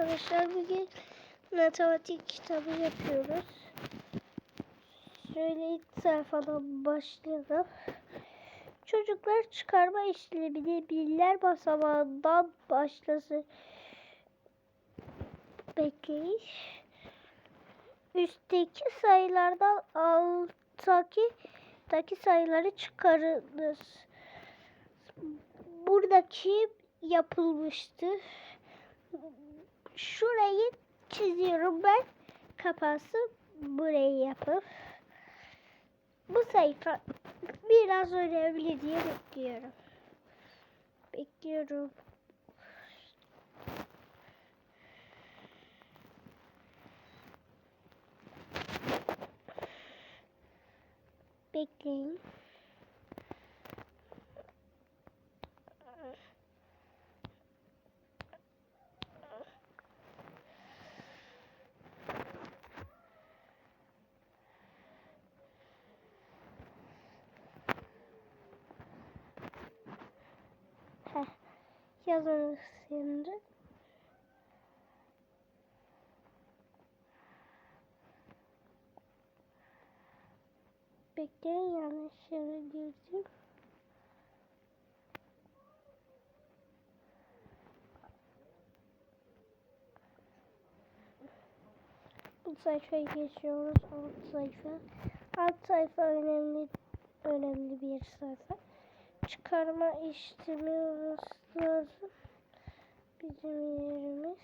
arkadaşlar. Bugün matematik kitabı yapıyoruz. Şöyle ilk sayfadan başlayalım. Çocuklar çıkarma işlemini birler basamağından başlasın. Bekleyin. Üstteki sayılardan alttaki taki sayıları çıkarınız. Buradaki yapılmıştı. Şurayı çiziyorum ben. Kapansın. Burayı yapıp. Bu sayfa biraz önemli diye bekliyorum. Bekliyorum. Bekleyin. Yazarız şimdi. Bekleyin yanlış yere girdim. Bu sayfaya geçiyoruz. Alt sayfa. Alt sayfa önemli önemli bir sayfa. Çıkarma işlemi olması lazım. Bizim yerimiz.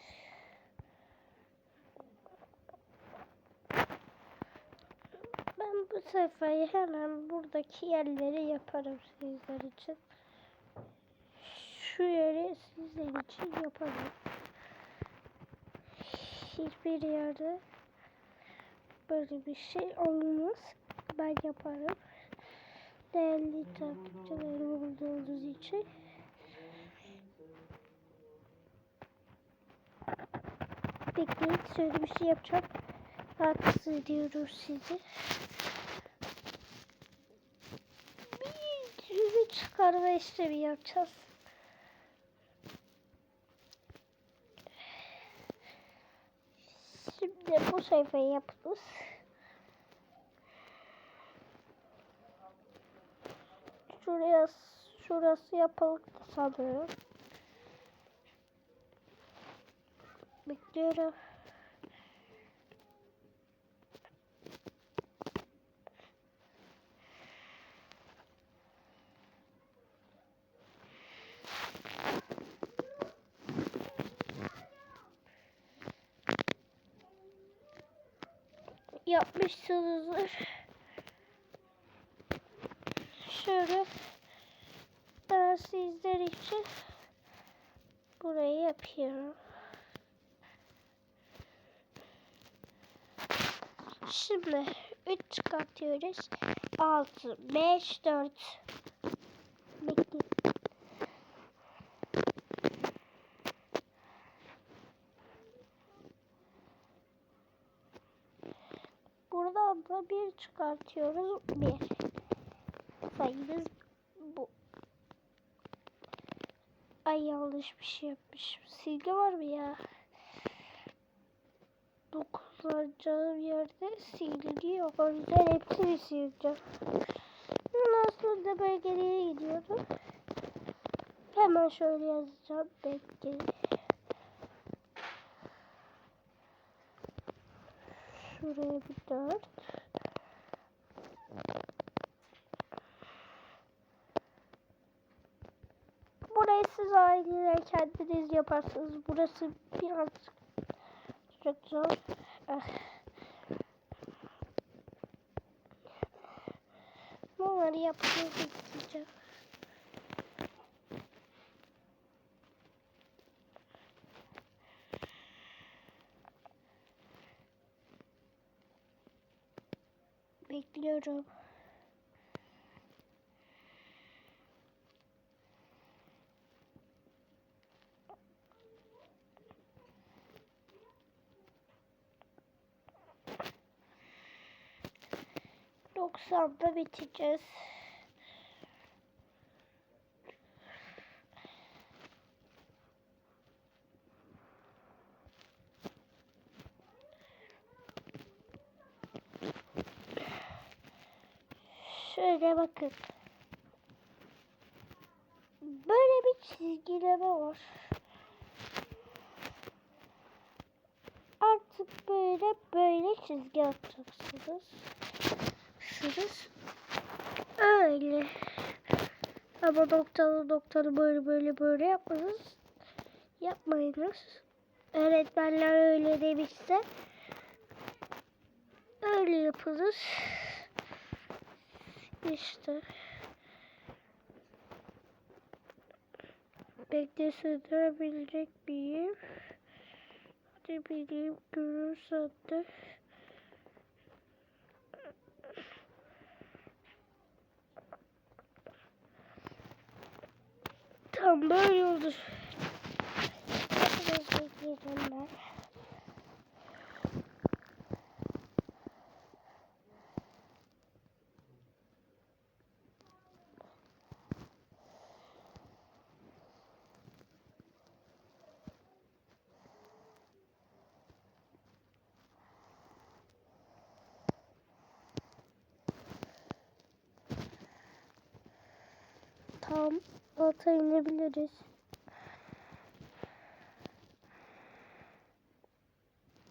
Ben bu sayfayı hemen buradaki yerlere yaparım sizler için. Şu yeri sizler için yaparım. Hiçbir yerde böyle bir şey olmaz. Ben yaparım. Değerli takipçilerim olduğunuz için. Bekleyin şöyle bir şey yapacağım. Rahatsız ediyorum sizi. Bir yüzü çıkarma işlemi yapacağız. Şimdi bu sayfayı yapıyoruz. Şuraya şurası yapıldı sanırım. Bekliyorum. Yapmışsınızdır. Şöyle ben sizler için burayı yapıyorum. Şimdi 3 çıkartıyoruz. 6, 5, 4. Bekleyin. Buradan da 1 çıkartıyoruz. 1. Sayımız bu. Ay yanlış bir şey yapmışım. Silgi var mı ya? Kullanacağım yerde silgi yok. O yüzden hepsini sileceğim. Ben aslında ben geriye gidiyorum. Hemen şöyle yazacağım. Bekle. Şuraya bir dört. Burayı siz aileler kendiniz yaparsınız. Burası birazcık çok zor. Ah. Bunları bekleyeceğim. Bekliyorum. 90'da biteceğiz. Şöyle bakın. Böyle bir çizgileme var. Artık böyle böyle çizgi atacaksınız. Şurası. Öyle. Ama noktalı noktalı böyle böyle böyle yapmanız yapmayınız. Öğretmenler öyle demişse öyle yapılır. İşte. Bekle sığdırabilecek miyim? Hadi bileyim görürsen de. Tam böyle olur. Biraz bekleyeceğim ben. Tam alta inebiliriz.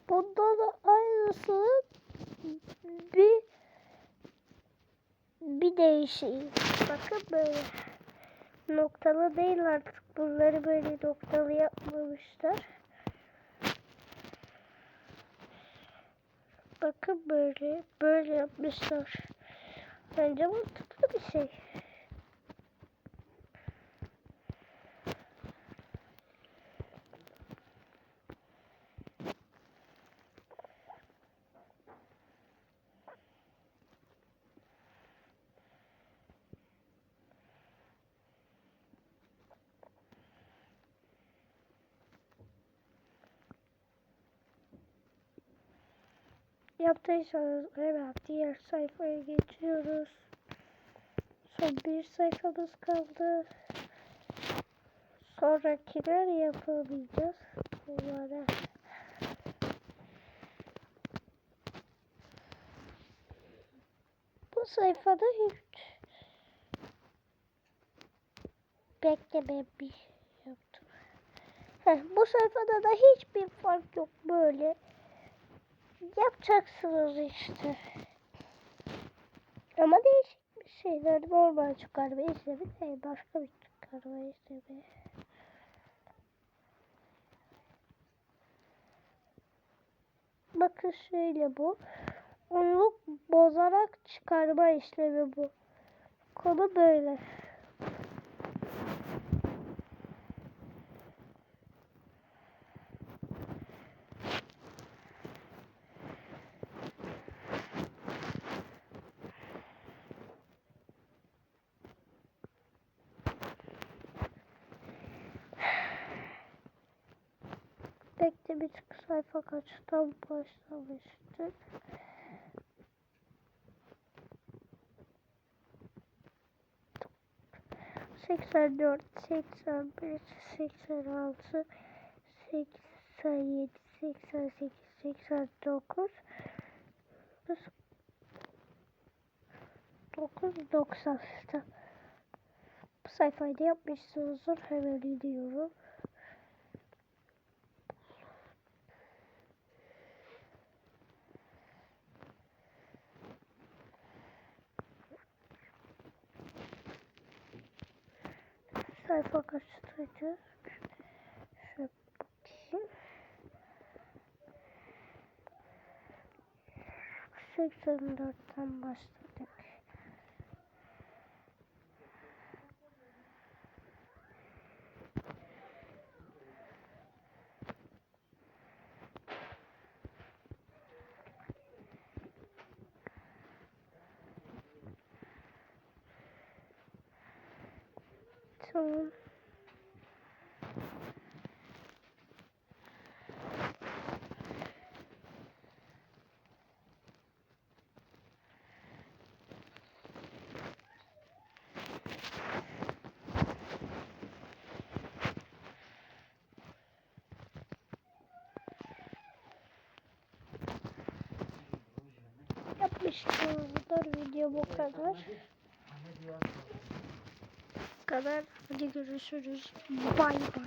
Bunda da aynısı bir bir değişiği. Bakın böyle. Noktalı değil artık. Bunları böyle noktalı yapmamışlar. Bakın böyle. Böyle yapmışlar. Bence mantıklı bir şey. Yaptıysanız hemen diğer sayfaya geçiyoruz. Son bir sayfamız kaldı. Sonrakiler yapamayacağız. Bunlara. Bu sayfada hiç bekleme bir yaptım. Heh, bu sayfada da hiçbir fark yok böyle yapacaksınız işte. Ama değişik bir şeyler normal çıkarma işlemi değil başka bir çıkarma işlemi. Bakın şöyle bu. Onluk bozarak çıkarma işlemi bu. Konu böyle. Bekle bir sayfa kaçtan başlamıştık. Seksen dört, seksen beş, seksen altı, seksen yedi, seksen sekiz, seksen dokuz, dokuz, doksan. Bu sayfayı da yapmışsınızdır. Hemen gidiyorum. Sayfa kaçtaydı? Şöyle bakayım. 84'ten başladık. Tamam. Yapmıştım. Video bu kadar. Kadar. Hadi görüşürüz. Bay bay.